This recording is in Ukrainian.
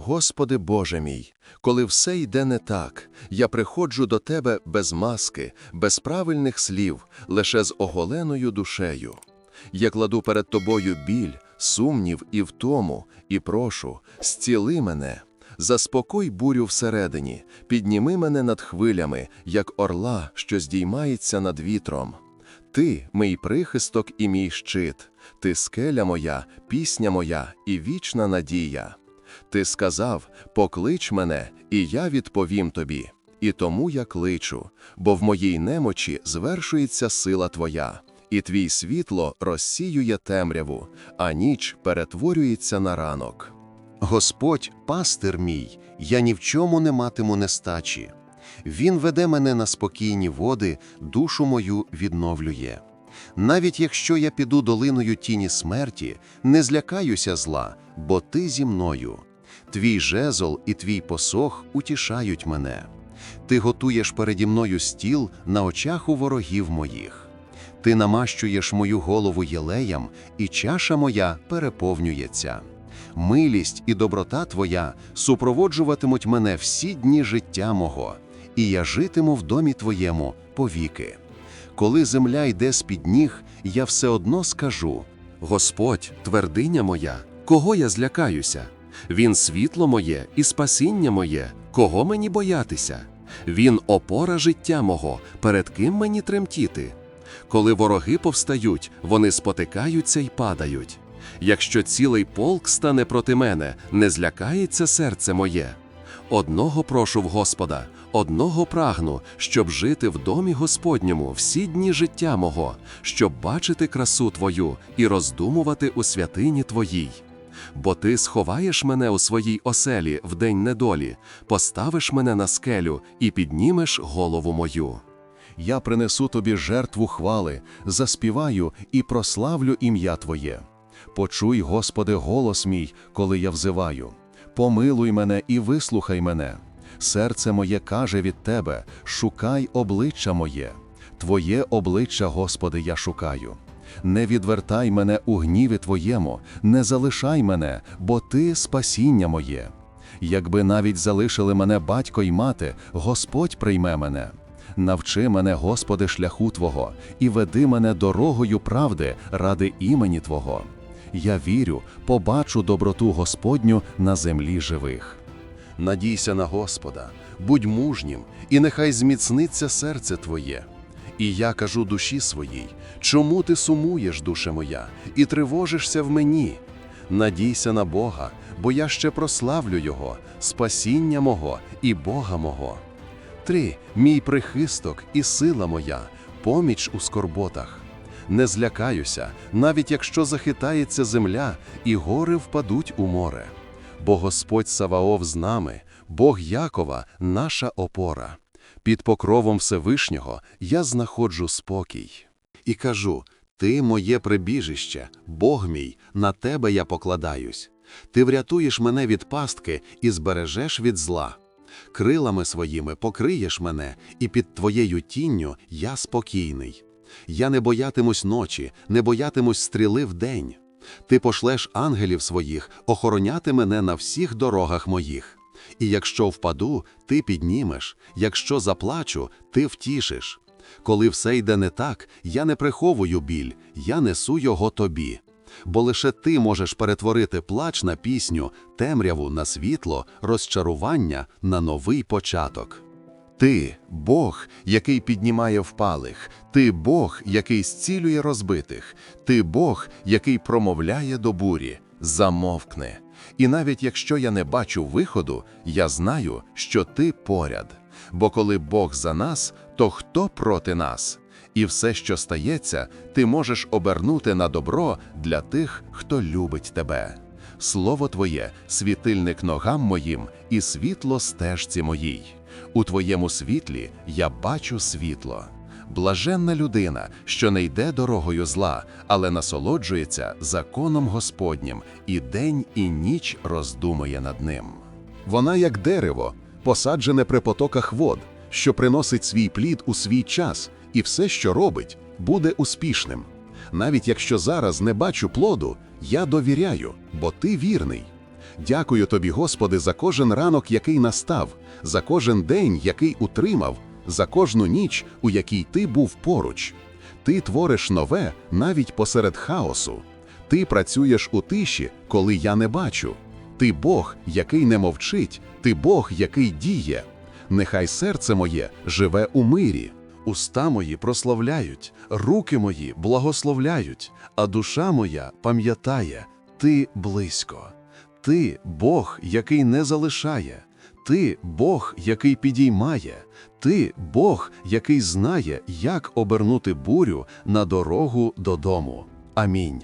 Господи Боже мій, коли все йде не так, я приходжу до Тебе без маски, без правильних слів, лише з оголеною душею. Я кладу перед Тобою біль, сумнів і втому, і прошу, зціли мене. Заспокой бурю всередині, підніми мене над хвилями, як орла, що здіймається над вітром. Ти, мій прихисток і мій щит, ти скеля моя, пісня моя і вічна надія. Ти сказав: поклич мене, і я відповім тобі. І тому я кличу, бо в моїй немочі звершується сила твоя, і твій світло розсіює темряву, а ніч перетворюється на ранок. Господь, пастир мій, я ні в чому не матиму нестачі. Він веде мене на спокійні води, душу мою відновлює. Навіть якщо я піду долиною тіні смерті, не злякаюся зла, бо ти зі мною. Твій жезл і твій посох утішають мене. Ти готуєш переді мною стіл на очах у ворогів моїх. Ти намащуєш мою голову єлеям, і чаша моя переповнюється. Милість і доброта Твоя супроводжуватимуть мене всі дні життя мого, і я житиму в домі Твоєму повіки. Коли земля йде з-під ніг, я все одно скажу: Господь, твердиня моя, кого я злякаюся? Він світло моє і спасіння моє, кого мені боятися? Він опора життя мого, перед ким мені тремтіти? Коли вороги повстають, вони спотикаються й падають. Якщо цілий полк стане проти мене, не злякається серце моє. Одного прошу в Господа, одного прагну, щоб жити в домі Господньому всі дні життя мого, щоб бачити красу Твою і роздумувати у святині Твоїй. Бо ти сховаєш мене у своїй оселі в день недолі, поставиш мене на скелю і піднімеш голову мою. Я принесу тобі жертву хвали, заспіваю і прославлю ім'я Твоє. Почуй, Господи, голос мій, коли я взиваю. Помилуй мене і вислухай мене. Серце моє каже від Тебе: шукай обличчя моє. Твоє обличчя, Господи, я шукаю. Не відвертай мене у гніві Твоєму, не залишай мене, бо Ти спасіння моє. Якби навіть залишили мене батько й мати, Господь прийме мене. Навчи мене, Господи, шляху Твого, і веди мене дорогою правди ради імені Твого. Я вірю, побачу доброту Господню на землі живих. Надійся на Господа, будь мужнім, і нехай зміцниться серце Твоє. І я кажу душі своїй, чому ти сумуєш, душе моя, і тривожишся в мені? Надійся на Бога, бо я ще прославлю Його, спасіння мого і Бога мого. Три, мій прихисток і сила моя, поміч у скорботах. Не злякаюся, навіть якщо захитається земля, і гори впадуть у море. Бо Господь Саваоф з нами, Бог Якова, наша опора. Під покровом Всевишнього я знаходжу спокій. і кажу: Ти моє прибіжище, Бог мій, на тебе я покладаюсь. Ти врятуєш мене від пастки і збережеш від зла. Крилами своїми покриєш мене, і під твоєю тінню я спокійний. Я не боятимусь ночі, не боятимусь стріли вдень. Ти пошлеш ангелів своїх охороняти мене на всіх дорогах моїх. І якщо впаду, ти піднімеш, якщо заплачу, ти втішиш. Коли все йде не так, я не приховую біль, я несу його тобі. Бо лише ти можеш перетворити плач на пісню, темряву на світло, розчарування на новий початок. Ти Бог, який піднімає впалих, ти Бог, який зцілює розбитих, ти Бог, який промовляє до бурі, замовкни. І навіть якщо я не бачу виходу, я знаю, що ти поряд. Бо коли Бог за нас, то хто проти нас? І все, що стається, ти можеш обернути на добро для тих, хто любить тебе. Слово Твоє світильник ногам моїм і світло стежці моїй. У Твоєму світлі я бачу світло. Блаженна людина, що не йде дорогою зла, але насолоджується законом Господнім, і день і ніч роздумує над ним. Вона як дерево, посаджене при потоках вод, що приносить свій плід у свій час, і все, що робить, буде успішним. Навіть якщо зараз не бачу плоду, я довіряю, бо ти вірний. Дякую тобі, Господи, за кожен ранок, який настав, за кожен день, який утримав, за кожну ніч, у якій ти був поруч. Ти твориш нове навіть посеред хаосу. Ти працюєш у тиші, коли я не бачу. Ти Бог, який не мовчить, ти Бог, який діє. Нехай серце моє живе у мирі. Уста мої прославляють, руки мої благословляють, а душа моя пам'ятає, ти близько. Ти Бог, який не залишає, ти Бог, який підіймає, ти Бог, який знає, як обернути бурю на дорогу додому. Амінь.